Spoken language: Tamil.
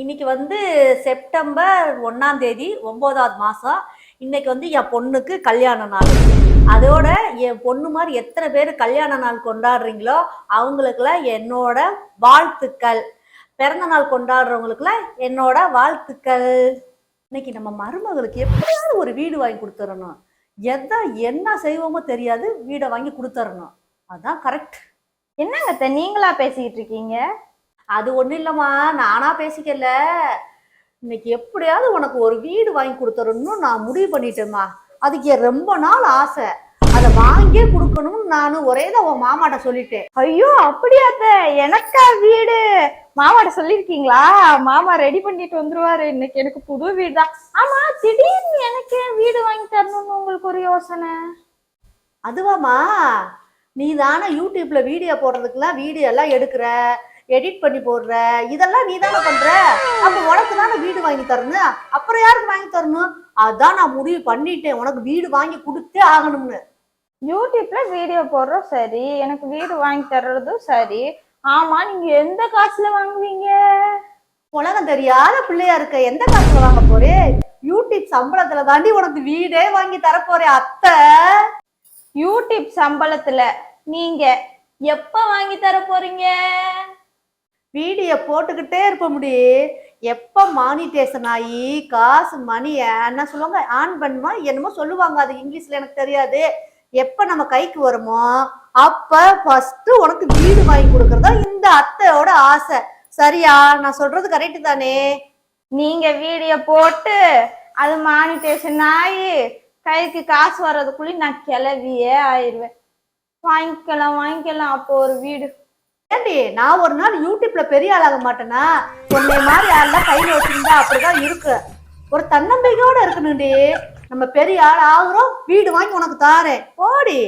இன்னைக்கு வந்து செப்டம்பர் ஒன்னாம் தேதி ஒன்பதாவது மாசம். இன்னைக்கு வந்து என் பொண்ணுக்கு கல்யாண நாள். அதோட என் பொண்ணு மாதிரி எத்தனை பேர் கல்யாண நாள் கொண்டாடுறீங்களோ அவங்களுக்குலாம் என்னோட வாழ்த்துக்கள். பிறந்த நாள் கொண்டாடுறவங்களுக்குலாம் என்னோட வாழ்த்துக்கள். இன்னைக்கு நம்ம மருமகளுக்கு எப்படியாவது ஒரு வீடு வாங்கி கொடுத்துடணும். எதை என்ன செய்வோமோ தெரியாது வீடை வாங்கி கொடுத்துடணும். அதான் கரெக்ட் என்னங்க நீங்களா பேசிக்கிட்டு இருக்கீங்க? அது ஒண்ணும் இல்லம்மா நானா பேசிக்கல. இன்னைக்கு எப்படியாவது உனக்கு ஒரு வீடு வாங்கி கொடுத்துறணும்னு நான் முடிவு பண்ணிட்டேம்மா. அதுக்கு என் ரொம்ப நாள் ஆசை. அதை வாங்கியே கொடுக்கணும்னு நான் ஒரே தான் உன் மாமாட்ட சொல்லிட்டேன். ஐயோ அப்படியா அத்தை? எனக்கா வீடு? மாமாட்ட சொல்லிருக்கீங்களா மாமா ரெடி பண்ணிட்டு வந்துருவாரு. இன்னைக்கு எனக்கு புது வீடு தான் ஆமா திடீர்னு எனக்கு வீடு வாங்கி தரணும்னு உங்களுக்கு ஒரு யோசனை? அதுவாம்மா நீ தானே யூடியூப்ல வீடியோ போடுறதுக்கெல்லாம் வீடியோ எல்லாம் எடுக்கிற? எடிட் பண்ணி போடுற இதெல்லாம் நீ தானே பண்ற? அப்ப உனக்கு தானே வீடு வாங்கி தரணும்? அப்புறம் யாருக்கு வாங்கி தரணும்? அதான் நான் முடிவு பண்ணிட்டேன். உனக்கு வீடு வாங்கி கொடுத்தே ஆகணும்னு. யூடியூப்ல வீடியோ போடுறோம் சரி. எனக்கு வீடு வாங்கி தர்றதும் சரி. ஆமா நீங்க எந்த காசுல வாங்குவீங்க? உலகம் தெரியாத பிள்ளையா இருக்க எந்த காசுல வாங்க போறே? யூடியூப் சம்பளத்துல தாண்டி உனக்கு வீடே வாங்கி தரப்போறேன் அத்தை. யூடியூப் சம்பளத்துல நீங்க எப்ப வாங்கி தர போறீங்க வீடியோ போட்டுக்கிட்டே இருப்ப முடியும் எப்ப மானிட்டேஷன் ஆகி காசு மணி என்ன சொல்லுவாங்க? ஆன் பண்ணுமா? என்னமோ சொல்லுவாங்க. அது இங்கிலீஷ்ல எனக்கு தெரியாது. எப்ப நம்ம கைக்கு வருமோ அப்ப ஃபர்ஸ்ட் உனக்கு வீடு வாங்கி கொடுக்கறதா இந்த அத்தையோட ஆசை. சரியா? நான் சொல்றது கரெக்ட் தானே? நீங்க வீடியோ போட்டு அது மானிட்டேஷன் ஆகி கைக்கு காசு வர்றதுக்குள்ளே நான் கிளவியே ஆயிடுவேன். வாங்கிக்கலாம் வாங்கிக்கலாம். அப்போ ஒரு வீடு. ஏண்டி நான் ஒரு நாள் யூடியூப்ல பெரிய ஆளாக மாட்டேனா? உன்னை மாதிரி ஆள்லாம் கையில வச்சிருந்தா அப்படிதான் இருக்கு. ஒரு தன்னம்பிக்கையோட இருக்கணும்டி. நம்ம பெரிய ஆள் ஆகுறோம் வீடு வாங்கி உனக்கு தாரேன். போடி.